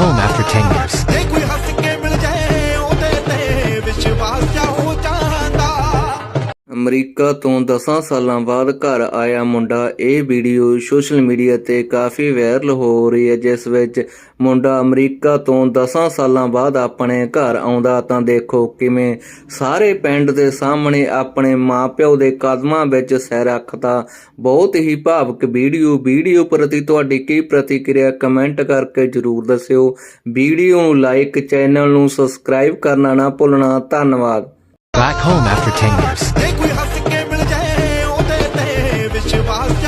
home after 10 years. America ਤੋਂ 10 ਸਾਲਾਂ ਬਾਅਦ ਘਰ ਆਇਆ ਮੁੰਡਾ। ਇਹ ਵੀਡੀਓ ਸੋਸ਼ਲ ਮੀਡੀਆ ਤੇ ਕਾਫੀ ਵਾਇਰਲ ਹੋ ਰਹੀ ਹੈ, ਜਿਸ ਵਿੱਚ ਮੁੰਡਾ ਅਮਰੀਕਾ ਤੋਂ 10 ਸਾਲਾਂ ਬਾਅਦ ਆਪਣੇ ਘਰ ਆਉਂਦਾ। ਤਾਂ ਦੇਖੋ ਕਿਵੇਂ ਸਾਰੇ ਪਿੰਡ ਦੇ ਸਾਹਮਣੇ ਆਪਣੇ ਮਾਪਿਓ ਦੇ ਕਦਮਾਂ ਵਿੱਚ ਸਿਰ ਰੱਖਦਾ। ਬਹੁਤ ਹੀ ਭਾਵਕ ਵੀਡੀਓ। ਵੀਡੀਓ ਪ੍ਰਤੀ ਤੁਹਾਡੀ ਕੀ ਪ੍ਰਤੀਕਿਰਿਆ, ਕਮੈਂਟ ਕਰਕੇ ਜਰੂਰ ਦੱਸਿਓ। ਵੀਡੀਓ ਨੂੰ ਲਾਈਕ, ਚੈਨਲ ਨੂੰ ਸਬਸਕ੍ਰਾਈਬ ਕਰਨਾ ਨਾ ਭੁੱਲਣਾ। ਧੰਨਵਾਦ। Back home after 10 years. festival